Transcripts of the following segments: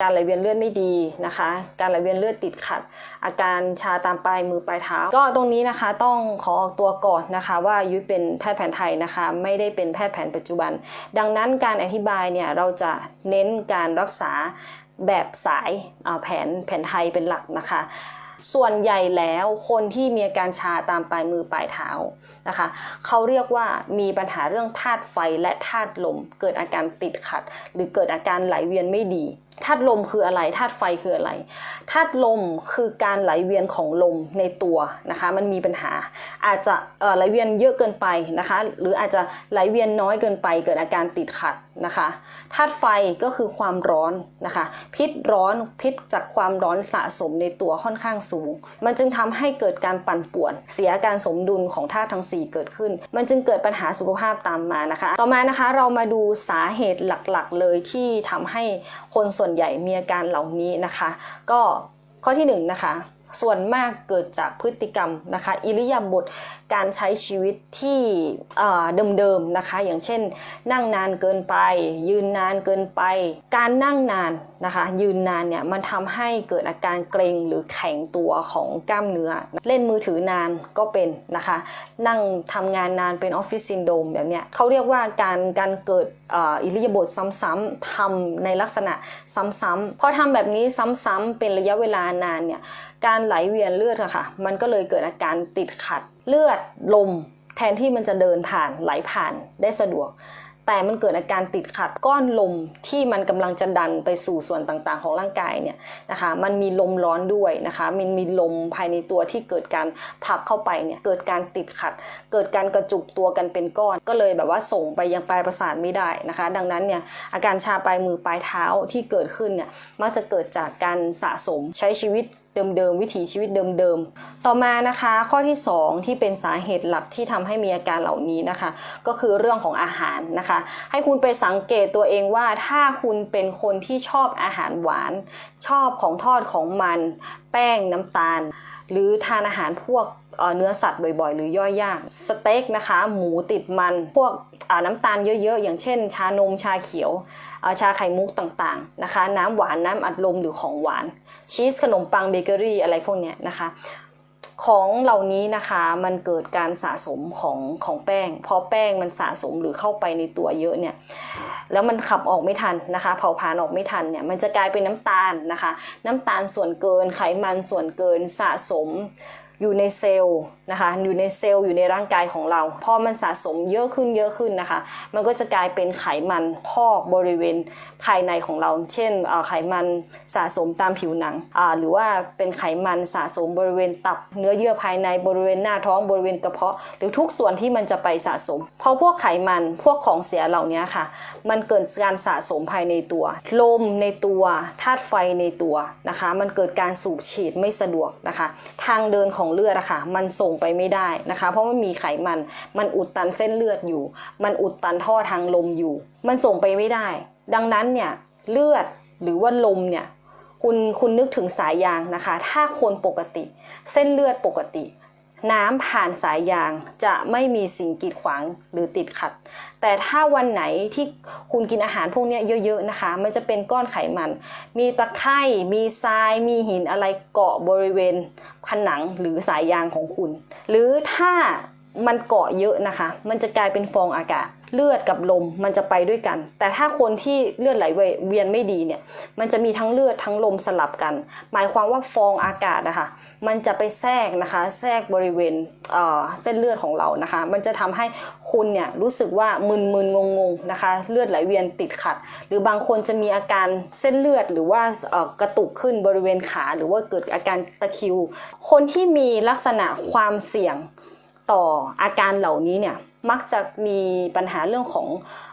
การไหลเวียนเลือดไม่ดีนะคะ การไหลเวียนเลือดติดขัด อาการชาตามปลายมือปลายเท้า ก็ตรงนี้นะคะต้องขอออกตัวก่อนนะคะว่ายุ้ยเป็นแพทย์แผนไทยนะคะ ไม่ได้เป็นแพทย์แผนปัจจุบัน ดังนั้นการอธิบายเนี่ยเราจะเน้นการรักษาแบบสายแผนแผนไทยเป็นหลักนะคะ ส่วนใหญ่แล้วคนที่มีอาการชาตามปลายมือปลายเท้านะคะ เขาเรียกว่ามีปัญหาเรื่องธาตุไฟและธาตุลม เกิดอาการติดขัด หรือเกิดอาการไหลเวียนไม่ดี ธาตุลมคืออะไรธาตุไฟคืออะไรธาตุลมคือการไหลเวียนของลมในตัวนะคะ มันมีปัญหา อาจจะไหลเวียนเยอะเกินไปนะคะ หรืออาจจะไหลเวียนน้อยเกินไป เกิดอาการติดขัดนะคะธาตุไฟก็คือความร้อนนะคะ พิษร้อนพิษจากความร้อนสะสมในตัวค่อนข้างสูง มันจึงทำให้เกิดการปั่นป่วน เสียการสมดุลของธาตุทั้ง 4 เกิดขึ้น มันจึงเกิดปัญหาสุขภาพตามมานะคะ ต่อมานะคะเรามาดูสาเหตุหลักๆ เลยที่ทำให้คนส่วนใหญ่มีอาการเหล่านี้นะคะ ก็ข้อที่1นงนะคะส่วนมากเกิดจากพฤติกรรมนะคะอิริยาบถการใช้ชีวิตที่เดิมๆนะคะ อย่างเช่น นั่งนานเกินไป ยืนนานเกินไป การนั่งนาน นะคะยืนนานเนี่ยมันทำให้เกิดอาการเกร็งหรือแข็งตัวของกล้ามเนื้อ เล่นมือถือนานก็เป็นนะคะ นั่งทำงานนานเป็นออฟฟิศซินโดมแบบเนี้ยเขาเรียกว่าการการเกิดอิริยาบถซ้ำๆทำในลักษณะซ้ำๆพอทำแบบนี้ซ้ำๆเป็นระยะเวลานานเนี่ยการไหลเวียนเลือดอะค่ะมันก็เลยเกิดอาการติดขัดเลือดลม แทนที่มันจะเดินผ่านไหลผ่านได้สะดวก แต่มันเกิดอาการติดขัดก้อนลมที่มันกำลังจะดันไปสู่ส่วนต่างๆ ของร่างกายเนี่ยนะคะมันมีลมร้อนด้วยนะคะมันมีลมภายในตัวที่เกิดการผลักเข้าไปเนี่ยเกิดการติดขัด เกิดการกระจุกตัวกันเป็นก้อน ก็เลยแบบว่าส่งไปยังปลายประสาทไม่ได้นะคะ ดังนั้นเนี่ยอาการชาปลายมือปลายเท้าที่เกิดขึ้นเนี่ยมักจะเกิดจากการสะสมใช้ชีวิต เดิมๆวิถีชีวิตเดิมๆ ต่อมานะคะข้อที่ 2 ที่เป็นสาเหตุหลักที่ทำให้มีอาการเหล่านี้นะคะ ก็คือเรื่องของอาหารนะคะ ให้คุณไปสังเกตตัวเองว่าถ้าคุณเป็นคนที่ชอบอาหารหวาน ชอบของทอดของมัน แป้งน้ำตาล หรือทานอาหารพวกเนื้อสัตว์บ่อยๆ หรือย่อยยากสเต็กนะคะ หมูติดมันพวกน้ำตาลเยอะๆ อย่างเช่น ชานมชาเขียวชาไข่มุกต่างๆนะคะ น้ำหวานน้ำอัดลมหรือของหวาน ชีสขนมปังเบเกอรี่อะไรพวกเนี้ยนะคะ ของเหล่านี้นะคะมันเกิดการสะสมของของแป้ง พอแป้งมันสะสมหรือเข้าไปในตัวเยอะเนี่ยแล้วมันขับออกไม่ทันนะคะ เผาผลาญออกไม่ทันเนี่ยมันจะกลายเป็นน้ำตาลนะคะ น้ำตาลส่วนเกินไขมันส่วนเกินสะสม อยู่ในเซลล์นะคะ อยู่ในเซลล์อยู่ในร่างกายของเรา พอมันสะสมเยอะขึ้นเยอะขึ้นนะคะ มันก็จะกลายเป็นไขมันพอกบริเวณภายในของเรา เช่นไขมันสะสมตามผิวหนัง หรือว่าเป็นไขมันสะสมบริเวณตับ เนื้อเยื่อภายในบริเวณหน้าท้องบริเวณกระเพาะ หรือทุกส่วนที่มันจะไปสะสม เพราะพวกไขมันพวกของเสียเหล่านี้ค่ะ มันเกิดการสะสมภายในตัว ลมในตัวธาตุไฟในตัวนะคะ มันเกิดการสูบฉีดไม่สะดวกนะคะ ทางเดินของเลือดอะค่ะมันส่งไปไม่ได้นะคะ เพราะมันมีไขมันมันอุดตันเส้นเลือดอยู่ มันอุดตันท่อทางลมอยู่ มันส่งไปไม่ได้ ดังนั้นเนี่ยเลือดหรือว่าลมเนี่ยคุณคุณนึกถึงสายยางนะคะ ถ้าคนปกติ เส้นเลือดปกติ น้ำผ่านสายยางจะไม่มีสิ่งกีดขวางหรือติดขัด แต่ถ้าวันไหนที่คุณกินอาหารพวกนี้เยอะๆนะคะ มันจะเป็นก้อนไขมัน มีตะไคร่มีทราย มีหินอะไรเกาะบริเวณผนังหรือสายยางของคุณ หรือถ้า มันเกาะเยอะนะคะ มันจะกลายเป็นฟองอากาศ เลือดกับลมมันจะไปด้วยกัน แต่ถ้าคนที่เลือดไหลเวียนไม่ดีเนี่ย มันจะมีทั้งเลือดทั้งลมสลับกัน หมายความว่าฟองอากาศนะคะ มันจะไปแทรกนะคะ แทรกบริเวณเเส้นเลือดของเรานะคะ มันจะทำให้คุณเนี่ยรู้สึกว่ามึนมึนงงงๆนะคะ เลือดไหลเวียนติดขัด หรือบางคนจะมีอาการเส้นเลือดหรือว่ากระตุกขึ้นบริเวณขา หรือว่าเกิดอาการตะคิว คนที่มีลักษณะความเสี่ยง ต่ออาการเหล่านี้เนี่ยมักจะมีปัญหาเรื่องของ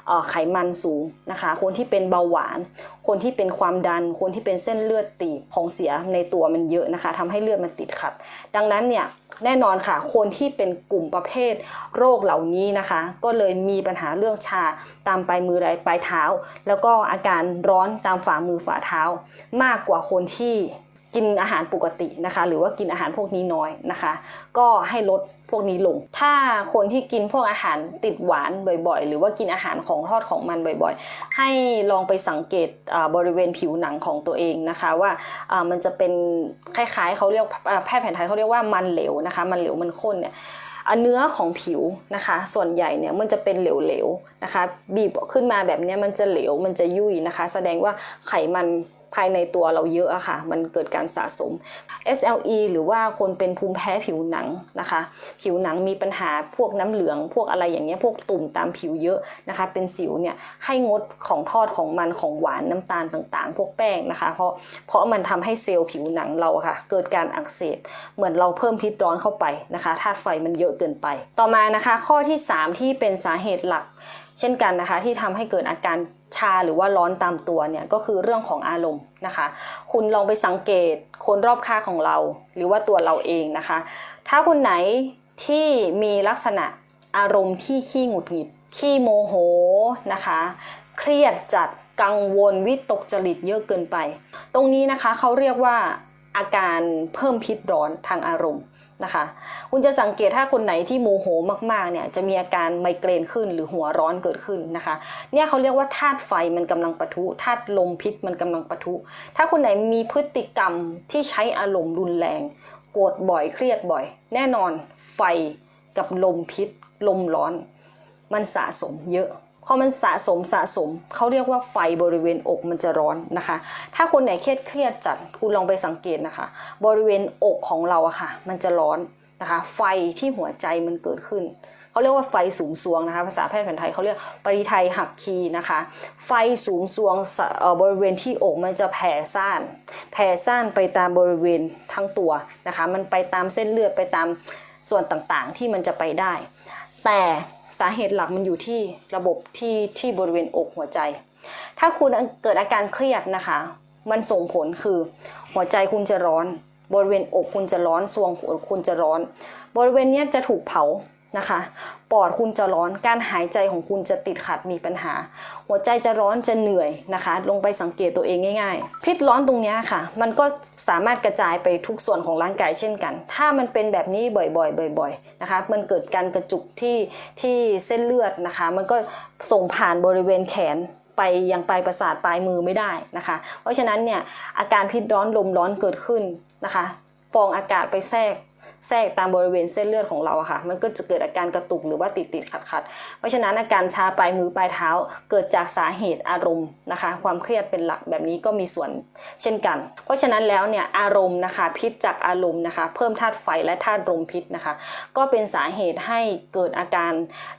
ออไขมันสูงนะคะ คนที่เป็นเบาหวาน คนที่เป็นความดัน คนที่เป็นเส้นเลือดตีบของเสียในตัวมันเยอะนะคะทำให้เลือดมันติดขัด ดังนั้นเนี่ยแน่นอนค่ะ คนที่เป็นกลุ่มประเภทโรคเหล่านี้นะคะ ก็เลยมีปัญหาเรื่องชาตามปลายมือปลายเท้า แล้วก็อาการร้อนตามฝ่ามือฝ่าเท้า มากกว่าคนที่ กินอาหารปกตินะคะ หรือว่ากินอาหารพวกนี้น้อยนะคะ ก็ให้ลดพวกนี้ลง ถ้าคนที่กินพวกอาหารติดหวานบ่อยๆ หรือว่ากินอาหารของทอดของมันบ่อยๆ ให้ลองไปสังเกตบริเวณผิวหนังของตัวเองนะคะว่ามันจะเป็นคล้ายๆเขาเรียกแพทย์แผนไทยเขาเรียกว่ามันเหลวนะคะ มันเหลวมันข้นเนี่ยเนื้อของผิวนะคะ ส่วนใหญ่เนี่ยมันจะเป็นเหลวๆนะคะ บีบขึ้นมาแบบนี้มันจะเหลวมันจะยุ่ยนะคะ แสดงว่าไขมัน ภายในตัวเราเยอะอะค่ะ มันเกิดการสะสม SLE หรือว่าคนเป็นภูมิแพ้ผิวหนังนะคะ ผิวหนังมีปัญหาพวกน้ำเหลือง พวกอะไรอย่างเงี้ย พวกตุ่มตามผิวเยอะนะคะ เป็นสิวเนี่ยให้งดของทอดของมันของหวานน้ำตาลต่างๆ พวกแป้งนะคะ เพราะเพราะมันทำให้เซลล์ผิวหนังเราอะค่ะ เกิดการอักเสบ เหมือนเราเพิ่มพิษร้อนเข้าไปนะคะธาตุไฟมันเยอะเกินไป ต่อมานะคะ ข้อที่ 3 ที่เป็นสาเหตุหลัก เช่นกันนะคะที่ทำให้เกิดอาการ ชาหรือว่าร้อนตามตัวเนี่ยก็คือเรื่องของอารมณ์นะคะ คุณลองไปสังเกตคนรอบข้างของเรา หรือว่าตัวเราเองนะคะ ถ้าคนไหนที่มีลักษณะอารมณ์ที่ขี้หงุดหงิดขี้โมโหนะคะ เครียดจัดกังวลวิตกจริตเยอะเกินไป ตรงนี้นะคะเขาเรียกว่าอาการเพิ่มพิษร้อนทางอารมณ์ นะคะ คุณจะสังเกตถ้าคนไหนที่โมโหมากๆเนี่ยจะมีอาการไมเกรนขึ้นหรือหัวร้อนเกิดขึ้นนะคะ เนี่ยเขาเรียกว่าธาตุไฟมันกำลังปะทุธาตุลมพิษมันกำลังปะทุ ถ้าคนไหนมีพฤติกรรมที่ใช้อารมณ์รุนแรงโกรธบ่อยเครียดบ่อย แน่นอนไฟกับลมพิษ ลมร้อน มันสะสมเยอะ พอมันสะสมสะสมเขาเรียกว่าไฟบริเวณอกมันจะร้อนนะคะ ถ้าคนไหนเครียดเครียดจัดคุณลองไปสังเกตนะคะ บริเวณอกของเราอะค่ะ มันจะร้อนนะคะ ไฟที่หัวใจมันเกิดขึ้นเขาเรียกว่าไฟสูงสวงนะคะภาษาแพทย์แผนไทยเขาเรียกปริไทยหักคีนะคะ ไฟสูงสวงสบริเวณที่อกมันจะแผ่ซ่านแผ่ซ่านไปตามบริเวณทั้งตัวนะคะ มันไปตามเส้นเลือดไปตามส่วนต่างๆที่มันจะไปได้ แต่ สาเหตุหลักมันอยู่ที่ระบบที่ที่บริเวณอกหัวใจ ถ้าคุณเกิดอาการเครียดนะคะ มันส่งผลคือ หัวใจคุณจะร้อน บริเวณอกคุณจะร้อนทรวงหัวคุณจะร้อน บริเวณนี้จะถูกเผา นะคะ ปอดคุณจะร้อน การหายใจของคุณจะติดขัดมีปัญหา หัวใจจะร้อนจะเหนื่อยนะคะ ลงไปสังเกตตัวเองง่ายๆ พิษร้อนตรงนี้ค่ะ มันก็สามารถกระจายไปทุกส่วนของร่างกายเช่นกัน ถ้ามันเป็นแบบนี้บ่อยๆ บ่อย ๆ นะคะ มันเกิดการกระจุกที่ที่เส้นเลือดนะคะ มันก็ส่งผ่านบริเวณแขนไปยังปลายประสาทปลายมือไม่ได้นะคะ เพราะฉะนั้นเนี่ยอาการพิษร้อนลมร้อนเกิดขึ้นนะคะ ฟองอากาศไปแทรก แทรกตามบริเวณเส้นเลือดของเราค่ะ มันก็จะเกิดอาการกระตุกหรือว่าติดติดขัดขัดเพราะฉะนั้นอาการชาปลายมือปลายเท้า เกิดจากสาเหตุอารมณ์นะคะ ความเครียดเป็นหลักแบบนี้ก็มีส่วนเช่นกัน เพราะฉะนั้นแล้วเนี่ยอารมณ์นะคะ พิษจากอารมณ์นะคะ เพิ่มธาตุไฟและธาตุลมพิษนะคะ ก็เป็นสาเหตุให้เกิดอาการ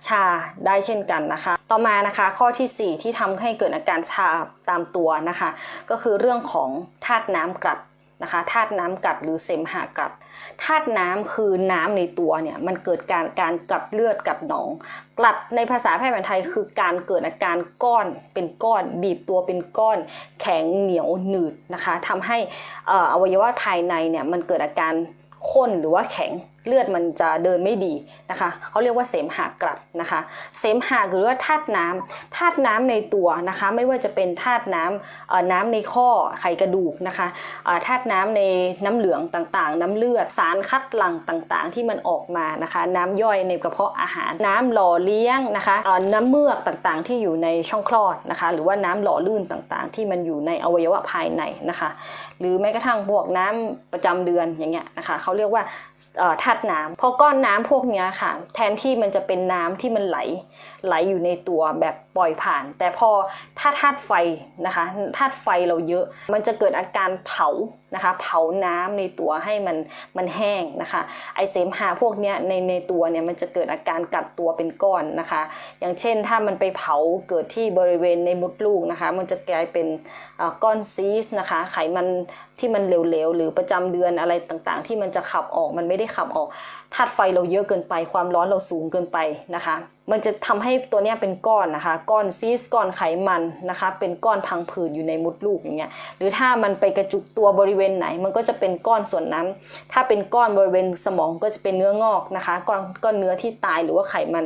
ชาได้เช่นกันนะคะ ต่อมานะคะข้อทีสี่4 ที่ทำให้เกิดอาการชาตามตัวนะคะ ก็คือเรื่องของธาตุน้ำกัด นะคะธาตุน้ำกัดหรือเสมหะกัดธาตุน้ำคือน้ำในตัวเนี่ยมันเกิดการการกลัดเลือดกลัดหนองกลัดในภาษาแพทย์แผนไทยคือการเกิดอาการก้อนเป็นก้อน บีบตัวเป็นก้อน แข็งเหนียวหนืดนะคะทำให้อวัยวะภายในเนี่ยมันเกิดอาการข้นหรือว่าแข็งเลือดมันจะเดินไม่ดีนะคะเขาเรียกว่าเสมหะกลัดนะคะ เสมหะหรือว่าธาตุน้ำธาตุน้ำในตัวนะคะ ไม่ว่าจะเป็นธาตุน้ำน้ำในข้อไขกระดูกนะคะธาตุน้ำในน้ำเหลืองต่างๆ น้ำเลือดสารคัดหลั่งต่างๆ ที่มันออกมานะคะ น้ำย่อยในกระเพาะอาหาร น้ำหล่อเลี้ยงนะคะน้ำเมือกต่างๆ ที่อยู่ในช่องคลอดนะคะ หรือว่าน้ำหล่อลื่นต่างๆ ที่มันอยู่ในอวัยวะภายในนะคะ หรือแม้กระทั่งพวกน้ำประจำเดือนอย่างเงี้ยนะคะเขาเรียกว่าเอ่อธาตุน้ำพอก้อนน้ำพวกนี้ค่ะ แทนที่มันจะเป็นน้ำที่มันไหลไหลอยู่ในตัวแบบ ปล่อยผ่าน แต่พอถ้าธาตุไฟนะคะธาตุไฟเราเยอะ มันจะเกิดอาการเผานะคะเผาน้ำในตัวให้มันมันแห้งนะคะไอเสมหะพวกเนี้ยในในตัวเนี่ยมันจะเกิดอาการกัดตัวเป็นก้อนนะคะ อย่างเช่นถ้ามันไปเผาเกิดที่บริเวณในมดลูกนะคะ มันจะกลายเป็นก้อนซีสนะคะ ไขมันที่มันเหลวๆหรือประจำเดือนอะไรต่างๆ ที่มันจะขับออกมันไม่ได้ขับออกธาตุไฟเราเยอะเกินไป ความร้อนเราสูงเกินไปนะคะ มันจะทำให้ตัวเนี้ยเป็นก้อนนะคะ ก้อนซีสก้อนไขมันนะคะ เป็นก้อนพังผืดอยู่ในมดลูกอย่างเงี้ย หรือถ้ามันไปกระจุกตัวบริเวณไหน มันก็จะเป็นก้อนส่วนนั้น ถ้าเป็นก้อนบริเวณสมองก็จะเป็นเนื้องอกนะคะ ก้อนก้อนเนื้อที่ตายหรือว่าไขมัน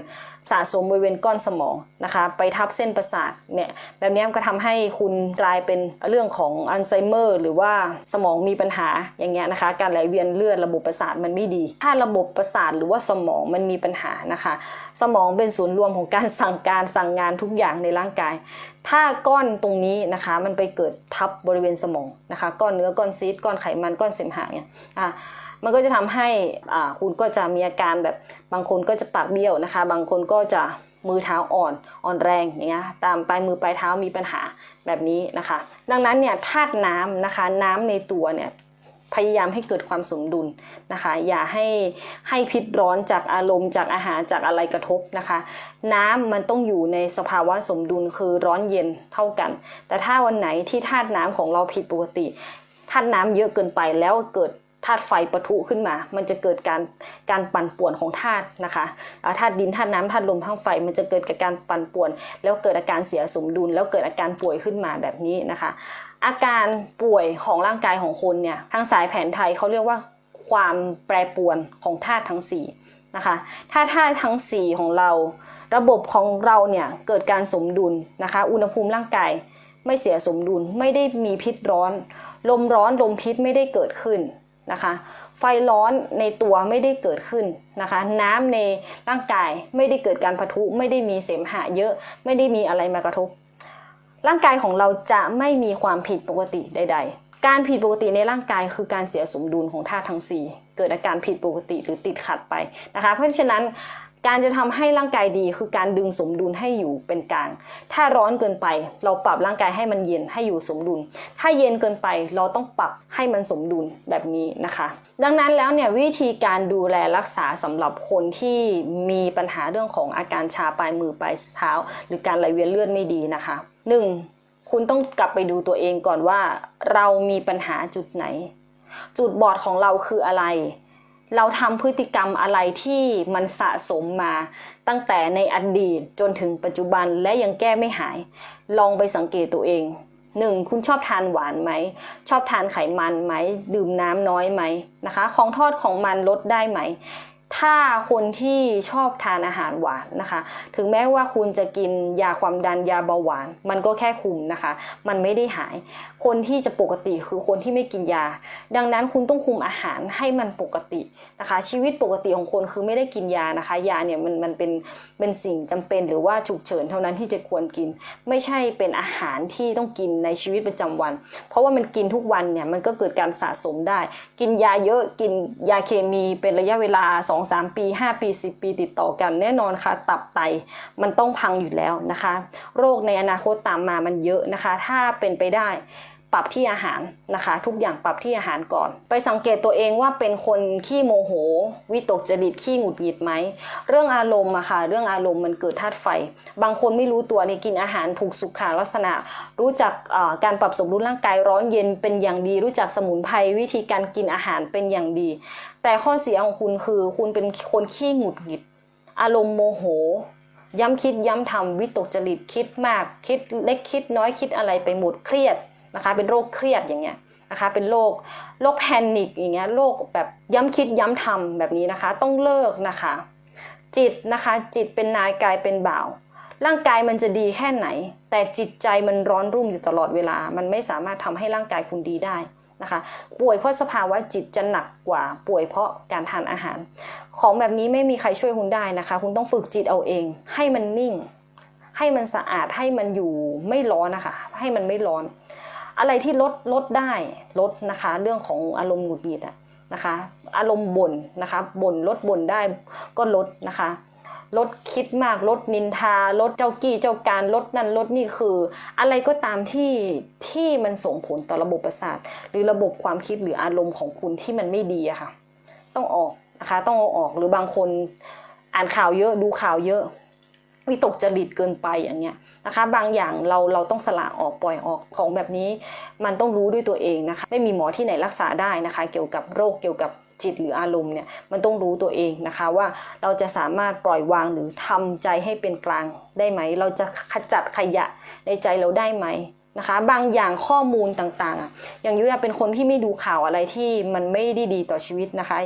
สะสมบริเวณก้อนสมองนะคะ ไปทับเส้นประสาทเนี่ยแบบนี้ก็ทำให้คุณกลายเป็นเรื่องของอัลไซเมอร์ หรือว่าสมองมีปัญหาอย่างเงี้ยนะคะ การไหลเวียนเลือดระบบประสาทมันไม่ดี ถ้าระบบประสาทหรือว่าสมองมันมีปัญหานะคะ สมองเป็นศูนย์รวมของการสั่งการสั่งงานทุกอย่างในร่างกาย ถ้าก้อนตรงนี้นะคะมันไปเกิดทับบริเวณสมองนะคะ ก้อนเนื้อก้อนซีดก้อนไขมันก้อนเสมหะเนี่ยอะ มันก็จะทำให้คุณก็จะมีอาการแบบบางคนก็จะปากเบี้ยวนะคะ บางคนก็จะมือเท้าอ่อนอ่อนแรงอย่างเงี้ยตามปลายมือปลายเท้ามีปัญหาแบบนี้นะคะ ดังนั้นเนี่ยธาตุน้ำนะคะน้ำในตัวเนี่ยพยายามให้เกิดความสมดุลนะคะ อย่าให้ให้พิษร้อนจากอารมณ์จากอาหารจากอะไรกระทบนะคะ น้ำมันต้องอยู่ในสภาวะสมดุลคือร้อนเย็นเท่ากัน แต่ถ้าวันไหนที่ธาตุน้ำของเราผิดปกติธาตุน้ำเยอะเกินไปแล้วเกิด ธาตุไฟปะทุขึ้นมา มันจะเกิดการการปั่นป่วนของธาตุนะคะธาตุดินธาตุน้ำธาตุลมธาตุไฟ มันจะเกิดกับการปั่นป่วน แล้วเกิดอาการเสียสมดุล แล้วเกิดอาการป่วยขึ้นมาแบบนี้นะคะ อาการป่วยของร่างกายของคนเนี่ยทางสายแผนไทยเขาเรียกว่าความแปรปรวนของธาตุทั้ง4นะคะถ้าธาตุทั้ง 4 ของเรา ระบบของเราเนี่ยเกิดการสมดุลนะคะ อุณหภูมิร่างกายไม่เสียสมดุล ไม่ได้มีพิษร้อน ลมร้อนลมพิษไม่ได้เกิดขึ้น นะคะ ไฟร้อนในตัวไม่ได้เกิดขึ้นนะคะ น้ำในร่างกายไม่ได้เกิดการผะทุไม่ได้มีเสมหะเยอะไม่ได้มีอะไรมากระทบ ร่างกายของเราจะไม่มีความผิดปกติใด ๆการผิดปกติในร่างกายคือการเสียสมดุลของธาตุทั้ง 4 เกิดอาการผิดปกติหรือติดขัดไปนะคะ เพราะฉะนั้น การจะทำให้ร่างกายดีคือการดึงสมดุลให้อยู่เป็นกลาง ถ้าร้อนเกินไป เราปรับร่างกายให้มันเย็นให้อยู่สมดุล ถ้าเย็นเกินไปเราต้องปรับให้มันสมดุลแบบนี้นะคะ ดังนั้นแล้วเนี่ยวิธีการดูแลรักษาสำหรับคนที่มีปัญหาเรื่องของอาการชาปลายมือปลายเท้า หรือการไหลเวียนเลือดไม่ดีนะคะ 1. คุณต้องกลับไปดูตัวเองก่อนว่า เรามีปัญหาจุดไหน จุดบอดของเราคืออะไร เราทำพฤติกรรมอะไรที่มันสะสมมาตั้งแต่ในอดีตจนถึงปัจจุบันและยังแก้ไม่หาย ลองไปสังเกตตัวเองหนึ่งคุณชอบทานหวานไหม ชอบทานไขมันไหม ดื่มน้ำน้อยไหมนะคะ ของทอดของมันลดได้ไหม ถ้าคนที่ชอบทานอาหารหวานนะคะ ถึงแม้ว่าคุณจะกินยาความดันยาเบาหวาน มันก็แค่คุมนะคะ มันไม่ได้หาย คนที่จะปกติคือคนที่ไม่กินยา ดังนั้นคุณต้องคุมอาหารให้มันปกตินะคะ ชีวิตปกติของคนคือไม่ได้กินยานะคะ ยาเนี่ยมันมันเป็นเป็นสิ่งจำเป็นหรือว่าฉุกเฉินเท่านั้นที่จะควรกิน ไม่ใช่เป็นอาหารที่ต้องกินในชีวิตประจำวัน เพราะว่ามันกินทุกวันเนี่ยมันก็เกิดการสะสมได้ กินยาเยอะกินยาเคมีเป็นระยะเวลา2-3 ปี 5 ปี 10 ปีติดต่อกันแน่นอนค่ะ ตับไตมันต้องพังอยู่แล้วนะคะ โรคในอนาคตตามมามันเยอะนะคะ ถ้าเป็นไปได้ ปรับที่อาหารนะคะ ทุกอย่างปรับที่อาหารก่อน ไปสังเกตตัวเองว่าเป็นคนขี้โมโห วิตกจริตขี้หงุดหงิดไหมเรื่องอารมณ์อะค่ะ เรื่องอารมณ์มันเกิดธาตุไฟ บางคนไม่รู้ตัวในยกินอาหารถูกสุขลักษณะ รู้จักการปรับสมดุลร่างกายร้อนเย็นเป็นอย่างดี รู้จักสมุนไพรวิธีการกินอาหารเป็นอย่างดี แต่ข้อเสียของคุณคือ คุณเป็นคนขี้หงุดหงิด อารมณ์โมโหย้ำคิดย้ำทำวิตกจริตคิดมาก คิดเล็กคิดน้อยคิดอะไรไปหมดเครียด นะคะ เป็นโรคเครียดอย่างเงี้ยนะคะ เป็นโรคโรคแพนิคอย่างเงี้ย โรคแบบย้ำคิดย้ำทำแบบนี้นะคะ ต้องเลิกนะคะ จิตนะคะ จิตเป็นนายกายเป็นบ่าว ร่างกายมันจะดีแค่ไหน แต่จิตใจมันร้อนรุ่มอยู่ตลอดเวลา มันไม่สามารถทำให้ร่างกายคุณดีได้นะคะ ป่วยเพราะสภาวะจิตจะหนักกว่า ป่วยเพราะการทานอาหาร ของแบบนี้ไม่มีใครช่วยคุณได้นะคะ คุณต้องฝึกจิตเอาเอง ให้มันนิ่งให้มันสะอาดให้มันอยู่ไม่ร้อนนะคะ ให้มันไม่ร้อน อะไรที่ลดลดได้ลดนะคะ เรื่องของอารมณ์หงุดหงิดอะนะคะ อารมณ์บ่นนะคะบ่นลดบ่นได้ก็ลดนะคะลดคิดมากลดนินทาลดเจ้ากี้เจ้าการลดนั่นลดนี่คือ อะไรก็ตามที่ที่มันส่งผลต่อระบบประสาท หรือระบบความคิดหรืออารมณ์ของคุณที่มันไม่ดีอะค่ะ ต้องออกนะคะ ต้องเอาออกหรือบางคนอ่านข่าวเยอะดูข่าวเยอะ วิตกจริตเกินไปอย่างเงี้ยนะคะ บางอย่างเราเราต้องสละออกปล่อยออกของแบบนี้ มันต้องรู้ด้วยตัวเองนะคะ ไม่มีหมอที่ไหนรักษาได้นะคะ เกี่ยวกับโรคเกี่ยวกับจิตหรืออารมณ์เนี่ยมันต้องรู้ตัวเองนะคะว่าเราจะสามารถปล่อยวางหรือทำใจให้เป็นกลางได้ไหม เราจะขจัดขยะในใจเราได้ไหมนะคะ บางอย่างข้อมูลต่างๆอะอย่างยุ้ยเป็นคนที่ไม่ดูข่าวอะไรที่มันไม่ได้ดีต่อชีวิตนะคะ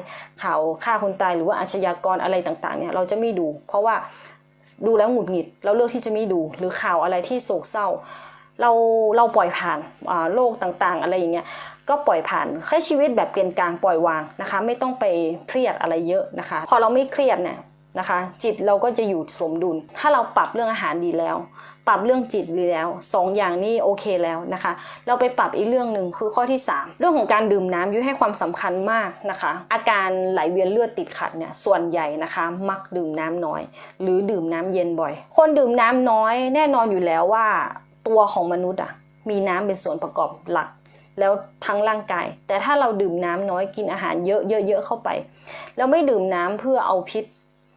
ข่าวฆ่าคนตายหรือว่าอาชญากรอะไรต่างๆเนี่ยเราจะไม่ดู เพราะว่า ดูแล้วหงุดหงิด เราเลือกที่จะไม่ดูหรือข่าวอะไรที่โศกเศร้า เราเราปล่อยผ่านโลกต่างๆ อะไรอย่างเงี้ยก็ปล่อยผ่านแค่ชีวิตแบบเปลี่ยนกลางปล่อยวางนะคะ ไม่ต้องไปเครียดอะไรเยอะนะคะ พอเราไม่เครียดเนี่ย นะคะ จิตเราก็จะอยู่สมดุล ถ้าเราปรับเรื่องอาหารดีแล้ว ปรับเรื่องจิตดีแล้วสองอย่างนี้โอเคแล้วนะคะ เราไปปรับอีกเรื่องหนึ่งคือข้อที่ 3 เรื่องของการดื่มน้ำยุ้ยให้ความสำคัญมากนะคะ อาการไหลเวียนเลือดติดขัดเนี่ยส่วนใหญ่นะคะ มักดื่มน้ำน้อย หรือดื่มน้ำเย็นบ่อย คนดื่มน้ำน้อยแน่นอนอยู่แล้วว่าตัวของมนุษย์อะมีน้ำเป็นส่วนประกอบหลักแล้วทั้งร่างกาย แต่ถ้าเราดื่มน้ำน้อยกินอาหารเยอะเยอะๆเข้าไป แล้วไม่ดื่มน้ำเพื่อเอาพิษ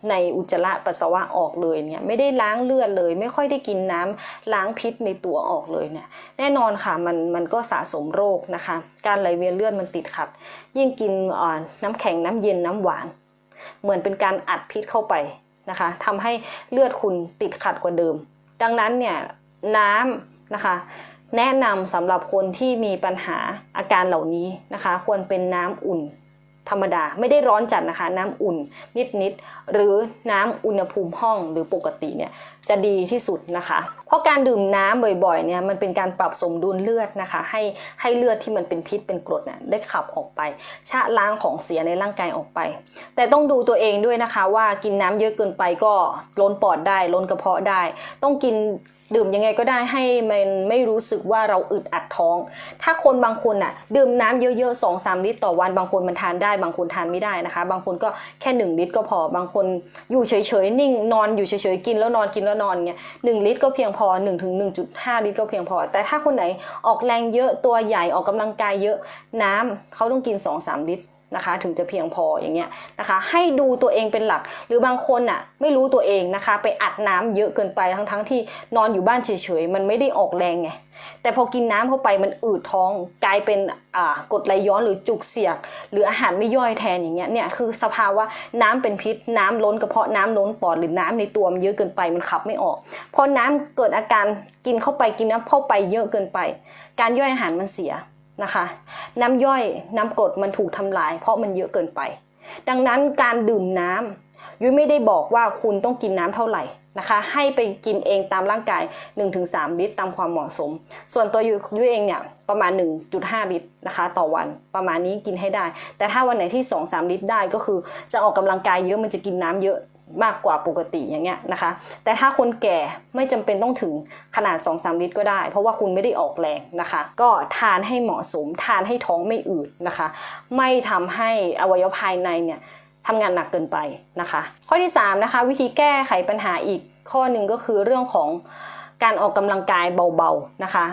ในอุจจาระปัสสาวะออกเลยเนี่ยไม่ได้ล้างเลือดเลย ไม่ค่อยได้กินน้ำล้างพิษในตัวออกเลยเนี่ยแน่นอนค่ะมันมันก็สะสมโรคนะคะ การไหลเวียนเลือดมันติดขัด ยิ่งกินอ่าน้ำแข็งน้ำเย็นน้ำหวาน เหมือนเป็นการอัดพิษเข้าไปนะคะทำให้เลือดคุณติดขัดกว่าเดิม ดังนั้นเนี่ยน้ำนะคะแนะนำสำหรับคนที่มีปัญหาอาการเหล่านี้นะคะ ควรเป็นน้ำอุ่น ธรรมดาไม่ได้ร้อนจัดนะคะ น้ำอุ่นนิดๆหรือน้ำอุณหภูมิห้องหรือปกติเนี่ยจะดีที่สุดนะคะ เพราะการดื่มน้ำบ่อยๆเนี่ยมันเป็นการปรับสมดุลเลือดนะคะ ให้ให้เลือดที่มันเป็นพิษเป็นกรดเนี่ยได้ขับออกไป ชะล้างของเสียในร่างกายออกไป แต่ต้องดูตัวเองด้วยนะคะ ว่ากินน้ำเยอะเกินไปก็ล้นปอดได้ล้นกระเพาะได้ ต้องกิน ดื่มยังไงก็ได้ให้มันไม่รู้สึกว่าเราอึดอัดท้อง ถ้าคนบางคนน่ะ ดื่มน้ำเยอะๆสองสามลิตรต่อวันบางคนมันทานได้ บางคนทานไม่ได้นะคะ บางคนก็แค่หนึ่งลิตรก็พอบางคนอยู่เฉยๆนิ่งนอนอยู่เฉยๆกินแล้วนอนกินแล้วนอนเงี้ยหนึ่งลิตรก็เพียงพอ1นถึงหลิตรก็เพียงพอ แต่ถ้าคนไหนออกแรงเยอะตัวใหญ่ออกกำลังกายเยอะน้ำเขาต้องกิน2อสลิตร นะคะถึงจะเพียงพออย่างเงี้ยนะคะ ให้ดูตัวเองเป็นหลัก หรือบางคนอะไม่รู้ตัวเองนะคะ ไปอัดน้ำเยอะเกินไปทั้งทั้งๆที่นอนอยู่บ้านเฉยๆมันไม่ได้ออกแรงไงแต่พอกินน้ำเข้าไปมันอืดท้องกลายเป็นอ่ากดไหลย้อนหรือจุกเสียก หรืออาหารไม่ย่อยแทนอย่างเงี้ยเนี่ยคือสภาวะน้ำเป็นพิษ น้ำล้นกระเพาะน้ำล้นปอดหรือน้ำในตัวมันเยอะเกินไปมันขับไม่ออกพอน้ำเกิดอาการกินเข้าไปกินน้ำเข้าไปเยอะเกินไป การย่อยอาหารมันเสีย นะคะ น้ำย่อยน้ำกรดมันถูกทำลาย เพราะมันเยอะเกินไป ดังนั้นการดื่มน้ำยุ้ยไม่ได้บอกว่าคุณต้องกินน้ำเท่าไหร่นะคะ ให้ไปกินเองตามร่างกาย 1-3 ลิตรตามความเหมาะสม ส่วนตัวยุ้ยเองเนี่ยประมาณ 1.5 ลิตรนะคะ ต่อวันประมาณนี้กินให้ได้ แต่ถ้าวันไหนที่ 2-3 ลิตรได้ก็คือจะออกกำลังกายเยอะมันจะกินน้ำเยอะ มากกว่าปกติอย่างเงี้ยนะคะ แต่ถ้าคนแก่ไม่จำเป็นต้องถึงขนาด 2-3 ลิตรก็ได้ เพราะว่าคุณไม่ได้ออกแรงนะคะ ก็ทานให้เหมาะสม ทานให้ท้องไม่อืดนะคะ ไม่ทำให้อวัยวะภายในเนี่ยทำงานหนักเกินไปนะคะ ข้อที่3นะคะวิธีแก้ไขปัญหาอีกข้อหนึ่งก็คือเรื่องของการออกกำลังกายเบาๆนะคะ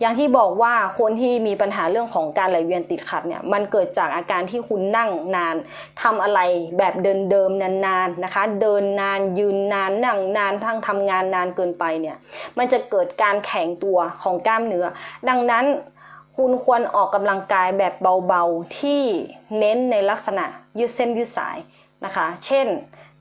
อย่างที่บอกว่าคนที่มีปัญหาเรื่องของการไหลเวียนติดขัดเนี่ยมันเกิดจากอาการที่คุณนั่งนานทำอะไรแบบเดิมๆนานๆนะคะ เดินนานยืนนานนั่งนานทั้งทำงานนานเกินไปเนี่ยมันจะเกิดการแข็งตัวของกล้ามเนื้อ ดังนั้นคุณควรออกกำลังกายแบบเบาๆที่เน้นในลักษณะยืดเส้นยืดสายนะคะ เช่น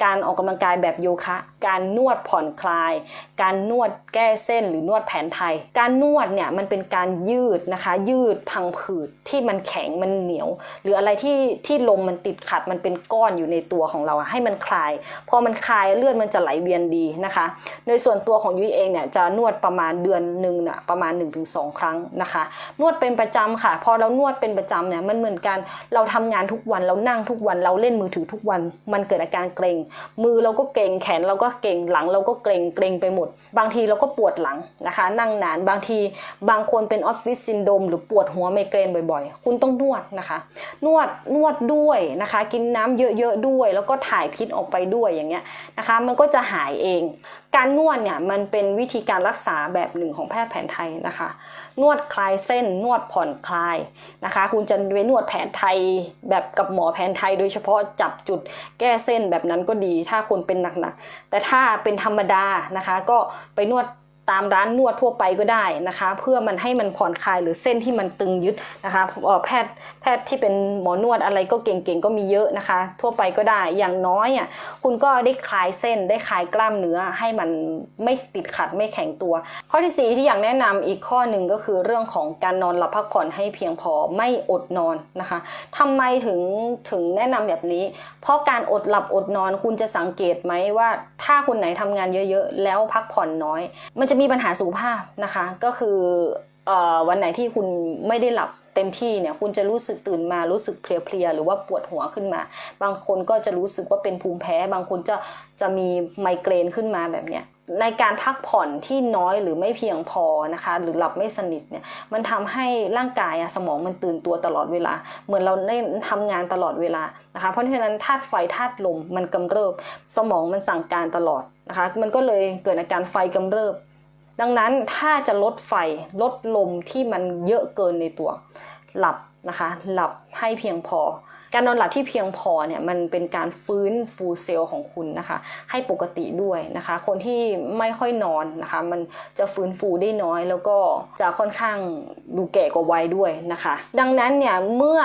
การออกกำลังกายแบบโยคะ การนวดผ่อนคลาย การนวดแก้เส้นหรือนวดแผนไทย การนวดเนี่ยมันเป็นการยืดนะคะ ยืดพังผืดที่มันแข็งมันเหนียว หรืออะไรที่ที่ลมมันติดขัดมันเป็นก้อนอยู่ในตัวของเราให้มันคลาย พอมันคลายเลือดมันจะไหลเวียนดีนะคะ โดยส่วนตัวของยุ้ยเองเนี่ยจะนวดประมาณเดือนหนึ่งน่ะประมาณ 1-2 ครั้งนะคะ นวดเป็นประจำค่ะ พอเรานวดเป็นประจำเนี่ยมันเหมือนกันเราทำงานทุกวันเรานั่งทุกวันเราเล่นมือถือทุกวัน มันเกิดอาการเกร็งมือเราก็เกร็งแขนเราก็เกร็งหลังเราก็เกร็งเกร็งไปหมด บางทีเราก็ปวดหลังนะคะ นั่งนานบางทีบางคนเป็นออฟฟิศซินโดมหรือปวดหัวไมเกรนบ่อยๆ คุณต้องนวดนะคะ นวดนวดด้วยนะคะ กินน้ำเยอะๆด้วย แล้วก็ถ่ายพิษออกไปด้วยอย่างเงี้ยนะคะ มันก็จะหายเอง การนวดเนี่ยมันเป็นวิธีการรักษาแบบหนึ่งของแพทย์แผนไทยนะคะ นวดคลายเส้นนวดผ่อนคลายนะคะ คุณจะไปนวดแผนไทยแบบกับหมอแผนไทย โดยเฉพาะจับจุดแก้เส้นแบบนั้นก็ดี ถ้าคนเป็นหนักๆแต่ถ้าเป็นธรรมดานะคะ ก็ไปนวด ตามร้านนวดทั่วไปก็ได้นะคะ เพื่อมันให้มันผ่อนคลายหรือเส้นที่มันตึงยึดนะคะแพทย์แพทย์ที่เป็นหมอนวดอะไรก็เก่งๆก็มีเยอะนะคะ ทั่วไปก็ได้อย่างน้อยอะคุณก็ได้คลายเส้นได้คลายกล้ามเนื้อให้มันไม่ติดขัดไม่แข็งตัว ข้อที่สี่ที่อยากแนะนำอีกข้อหนึ่งก็คือเรื่องของการนอนหลับพักผ่อนให้เพียงพอไม่อดนอนนะคะทำไมถึงถึงแนะนำแบบนี้ เพราะการอดหลับอดนอนคุณจะสังเกตไหมว่า ถ้าคนไหนทำงานเยอะๆ แล้วพักผ่อนน้อย มันจะมีปัญหาสุขภาพนะคะ ก็คือวันไหนที่คุณไม่ได้หลับเต็มที่เนี่ยคุณจะรู้สึกตื่นมารู้สึกเพลียๆหรือว่าปวดหัวขึ้นมา บางคนก็จะรู้สึกว่าเป็นภูมิแพ้ บางคนจะจะมีไมเกรนขึ้นมาแบบเนี้ยในการพักผ่อนที่น้อยหรือไม่เพียงพอนะคะ หรือหลับไม่สนิทเนี่ยมันทำให้ร่างกายอะสมองมันตื่นตัวตลอดเวลา เหมือนเราได้ทำงานตลอดเวลานะคะเพราะฉะนั้นธาตุไฟธาตุลมมันกำเริบ สมองมันสั่งการตลอดนะคะ มันก็เลยเกิดอาการไฟกำเริบ ดังนั้นถ้าจะลดไฟลดลมที่มันเยอะเกินในตัว หลับนะคะหลับให้เพียงพอ การนอนหลับที่เพียงพอเนี่ยมันเป็นการฟื้นฟูเซลล์ของคุณนะคะ ให้ปกติด้วยนะคะ คนที่ไม่ค่อยนอนนะคะ มันจะฟื้นฟูได้น้อย แล้วก็จะค่อนข้างดูแก่กว่าวัยด้วยนะคะ ดังนั้นเนี่ยเมื่อ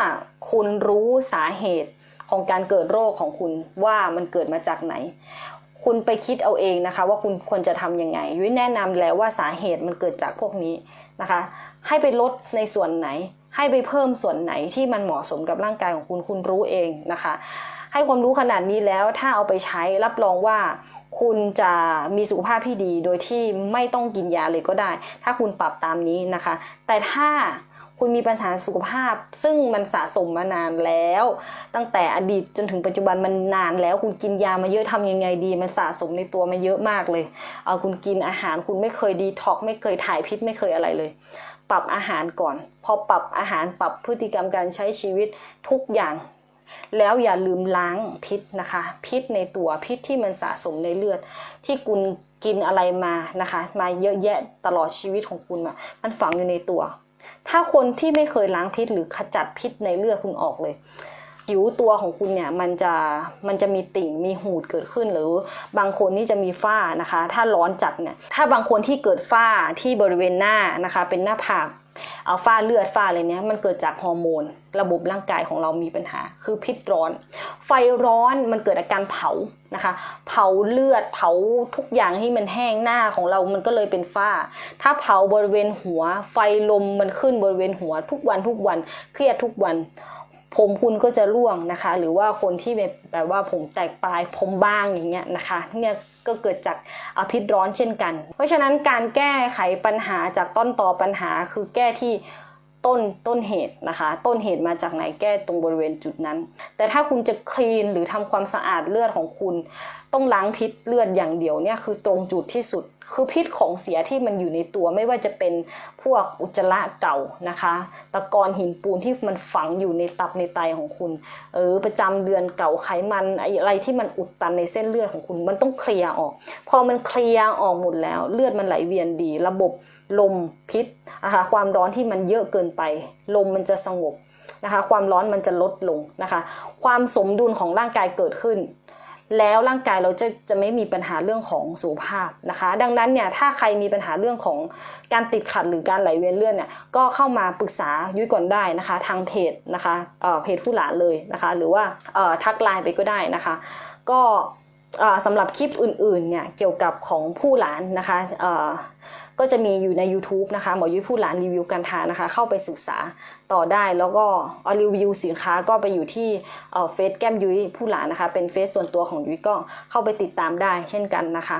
คุณรู้สาเหตุของการเกิดโรคของคุณว่ามันเกิดมาจากไหน คุณไปคิดเอาเองนะคะ ว่าคุณควรจะทำยังไงยุ้ยแนะนำแล้วว่าสาเหตุมันเกิดจากพวกนี้นะคะ ให้ไปลดในส่วนไหน ให้ไปเพิ่มส่วนไหนที่มันเหมาะสมกับร่างกายของคุณคุณรู้เองนะคะ ให้ความรู้ขนาดนี้แล้วถ้าเอาไปใช้รับรองว่าคุณจะมีสุขภาพที่ดีโดยที่ไม่ต้องกินยาเลยก็ได้ ถ้าคุณปรับตามนี้นะคะ แต่ถ้า คุณมีปัญหาสุขภาพ ซึ่งมันสะสมมานานแล้ว ตั้งแต่อดีตจนถึงปัจจุบันมันนานแล้ว คุณกินยามาเยอะทำยังไงดี มันสะสมในตัวมาเยอะมากเลย เอาคุณกินอาหารคุณไม่เคยดีท็อกไม่เคยถ่ายพิษไม่เคยอะไรเลย ปรับอาหารก่อน พอปรับอาหารปรับพฤติกรรมการใช้ชีวิตทุกอย่างแล้วอย่าลืมล้างพิษนะคะ พิษในตัวพิษที่มันสะสมในเลือด ที่คุณกินอะไรมานะคะ มาเยอะแยะตลอดชีวิตของคุณอะมันฝังอยู่ในตัว ถ้าคนที่ไม่เคยล้างพิษหรือขจัดพิษในเลือดคุณออกเลยผิวตัวของคุณเนี่ยมันจะมันจะมีติ่งมีหูดเกิดขึ้นหรือบางคนนี่จะมีฝ้านะคะ ถ้าร้อนจัดเนี่ยถ้าบางคนที่เกิดฝ้าที่บริเวณหน้านะคะ เป็นหน้าผาก เอาฝ้าเลือดฝ้าอะไรเนี้ยมันเกิดจากฮอร์โมน ระบบร่างกายของเรามีปัญหา คือพิษร้อน ไฟร้อนมันเกิดอาการเผานะคะ เผาเลือดเผาทุกอย่างที่มันแห้งหน้าของเรามันก็เลยเป็นฝ้า ถ้าเผาบริเวณหัว ไฟลมมันขึ้นบริเวณหัวทุกวันทุกวันเครียดทุกวัน ผมคุณก็จะร่วงนะคะ หรือว่าคนที่แบบแบบว่าผมแตกปลายผมบางอย่างเงี้ยนะคะเนี่ยก็เกิดจากอาพิษร้อนเช่นกัน เพราะฉะนั้นการแก้ไขปัญหาจากต้นต่อปัญหาคือแก้ที่ต้นต้นเหตุนะคะ ต้นเหตุมาจากไหนแก้ตรงบริเวณจุดนั้น แต่ถ้าคุณจะคลีนหรือทำความสะอาดเลือดของคุณ ต้องล้างพิษเลือดอย่างเดียวเนี่ยคือตรงจุดที่สุด คือพิษของเสียที่มันอยู่ในตัวไม่ว่าจะเป็นพวกอุจจาระเก่านะคะตะกอนหินปูนที่มันฝังอยู่ในตับในไตของคุณ เออประจำเดือนเก่าไขมันออะไรที่มันอุดตันในเส้นเลือดของคุณ มันต้องเคลียร์ออก พอมันเคลียร์ออกหมดแล้ว เลือดมันไหลเวียนดี ระบบลมพิษนะคะความร้อนที่มันเยอะเกินไป ลมมันจะสงบนะคะ ความร้อนมันจะลดลงนะคะ ความสมดุลของร่างกายเกิดขึ้น แล้วร่างกายเราจะจะไม่มีปัญหาเรื่องของสุขภาพนะคะ ดังนั้นเนี่ยถ้าใครมีปัญหาเรื่องของการติดขัดหรือการไหลเวียนเลือดเนี่ยก็เข้ามาปรึกษายุ้ยก่อนได้นะคะ ทางเพจนะคะเเพจผู้หลานเลยนะคะ หรือว่าทักไลน์ไปก็ได้นะคะ ก็สำหรับคลิปอื่นๆเนี่ยเกี่ยวกับของผู้หลานนะคะก็จะมีอยู่ใน YouTube นะคะหมอยุ้ยผู้หลานรีวิวการทานนะคะ เข้าไปศึกษา ต่อได้ แล้วก็รีวิวสินค้าก็ไปอยู่ที่เฟซแก้มยุ้ยผู้หลานนะคะ เป็นเฟซส่วนตัวของยุ้ยก็เข้าไปติดตามได้เช่นกันนะคะ